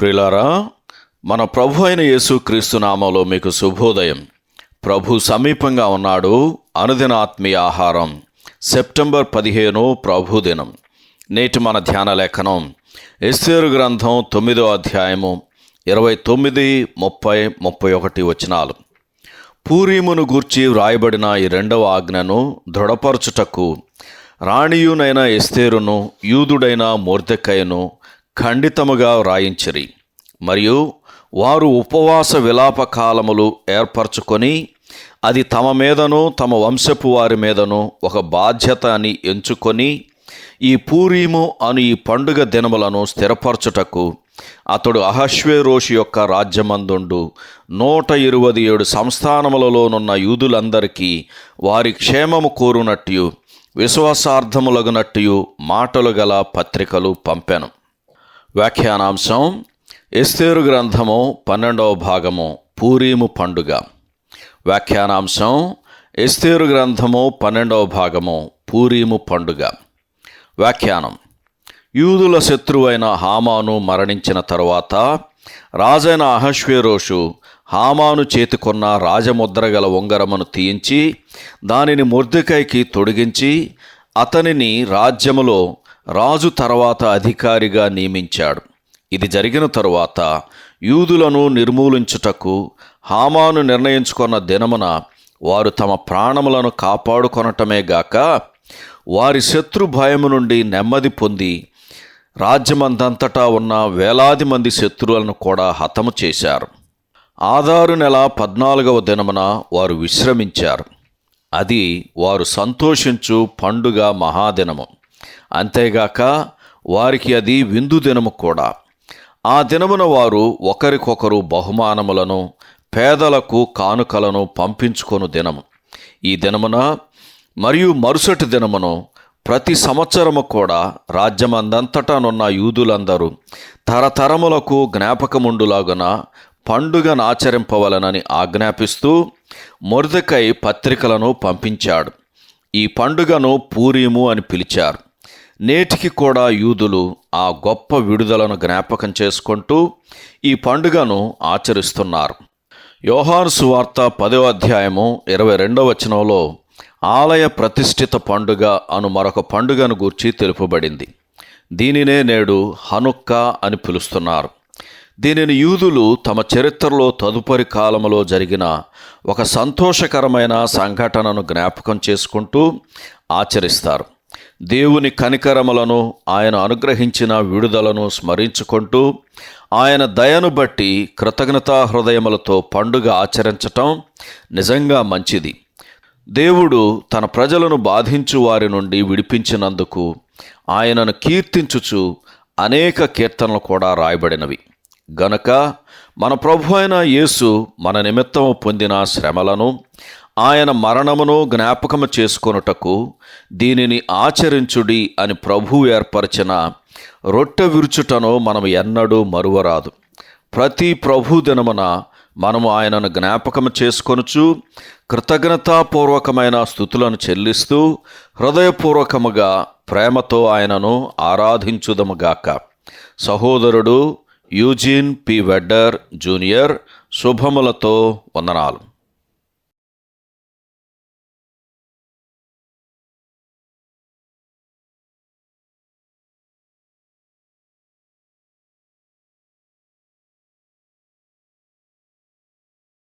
ప్రిలారా మన ప్రభు అయిన యేసుక్రీస్తు నామంలో మీకు శుభోదయం. ప్రభు సమీపంగా ఉన్నాడు అనుదిన ఆత్మీయ ఆహారం. సెప్టెంబర్ పదిహేను ప్రభు దినం. నేటి మన ధ్యాన లేఖనం ఎస్తేరు గ్రంథం తొమ్మిదో అధ్యాయము ఇరవై తొమ్మిది ముప్పై ముప్పై ఒకటి వచనాలు. పూరీమును గూర్చి వ్రాయబడిన ఈ రెండవ ఆజ్ఞను దృఢపరచుటకు రాణియునైన ఎస్తేరును యూదుడైన మోర్దెక్కయ్యను ఖండితముగా వ్రాయించిరి. మరియు వారు ఉపవాస విలాప కాలములు ఏర్పరచుకొని అది తమ మీదను తమ వంశపు వారి మీదను ఒక బాధ్యత అని ఎంచుకొని ఈ పూరీము అను ఈ పండుగ దినములను స్థిరపరచుటకు అతడు అహశ్వేరోషి యొక్క రాజ్యమందుండు. నూట ఇరవై ఏడు సంస్థానములలోనున్న యూదులందరికీ వారి క్షేమము కోరునట్టు విశ్వాసార్థములగునట్టు మాటలు గల పత్రికలు పంపెను. వ్యాఖ్యానాంశం ఎస్తేరు గ్రంథము పన్నెండవ భాగము పూరీము పండుగ. వ్యాఖ్యానాంశం ఎస్తేరు గ్రంథము పన్నెండవ భాగము పూరీము పండుగ. వ్యాఖ్యానం. యూదుల శత్రువైన హామాను మరణించిన తరువాత రాజైన అహశ్వేరోషు హామాను చేతికొన్న రాజముద్ర గల ఉంగరమును తీయించి దానిని మొర్దెకైకి తొడిగించి అతనిని రాజ్యములో రాజు తర్వాత అధికారిగా నియమించాడు. ఇది జరిగిన తరువాత యూదులను నిర్మూలించుటకు హామాను నిర్ణయించుకున్న దినమున వారు తమ ప్రాణములను కాపాడుకొనటమే గాక వారి శత్రు భయము నుండి నెమ్మది పొంది రాజ్యమందంతటా ఉన్న వేలాది మంది శత్రువులను కూడా హతము చేశారు. ఆధారు నెల పద్నాలుగవ దినమున వారు విశ్రమించారు. అది వారు సంతోషించు పండుగ మహాదినము. అంతేగాక వారికి అది విందు దినము కూడా. ఆ దినమున వారు ఒకరికొకరు బహుమానములను పేదలకు కానుకలను పంపించుకొను దినము. ఈ దినమున మరియు మరుసటి దినమును ప్రతి సంవత్సరము కూడా రాజ్యమందంతటానున్న యూదులందరూ తరతరములకు జ్ఞాపకముండులాగున పండుగను ఆచరింపవలనని ఆజ్ఞాపిస్తూ మొరదకై పత్రికలను పంపించాడు. ఈ పండుగను పూరీము అని పిలిచారు. నేటికి కూడా యూదులు ఆ గొప్ప విడుదలను జ్ఞాపకం చేసుకుంటూ ఈ పండుగను ఆచరిస్తున్నారు. యోహాను సువార్త పదో అధ్యాయము ఇరవై రెండవ వచనంలో ఆలయ ప్రతిష్ఠిత పండుగ అను మరొక పండుగను గూర్చి తెలుపబడింది. దీనినే నేడు హనుక్క అని పిలుస్తున్నారు. దీనిని యూదులు తమ చరిత్రలో తదుపరి కాలంలో జరిగిన ఒక సంతోషకరమైన సంఘటనను జ్ఞాపకం చేసుకుంటూ ఆచరిస్తారు. దేవుని కనికరములను ఆయన అనుగ్రహించిన విడుదలను స్మరించుకుంటూ ఆయన దయను బట్టి కృతజ్ఞతా హృదయములతో పండుగ ఆచరించటం నిజంగా మంచిది. దేవుడు తన ప్రజలను బాధించు వారి నుండి విడిపించినందుకు ఆయనను కీర్తించుచు అనేక కీర్తనలు కూడా రాయబడినవి. గనుక మన ప్రభు అయిన యేసు మన నిమిత్తము పొందిన శ్రమలను ఆయన మరణమును జ్ఞాపకము చేసుకొనుటకు దీనిని ఆచరించుడి అని ప్రభు ఏర్పరిచిన రొట్టె విరుచుటను మనం ఎన్నడూ మరువరాదు. ప్రతి ప్రభు దినమున మనము ఆయనను జ్ఞాపకం చేసుకొనుచు కృతజ్ఞతాపూర్వకమైన స్థుతులను చెల్లిస్తూ హృదయపూర్వకముగా ప్రేమతో ఆయనను ఆరాధించుదముగాక సహోదరుడు యూజిన్ పి వెడ్డర్ జూనియర్ శుభములతో వందనాలు.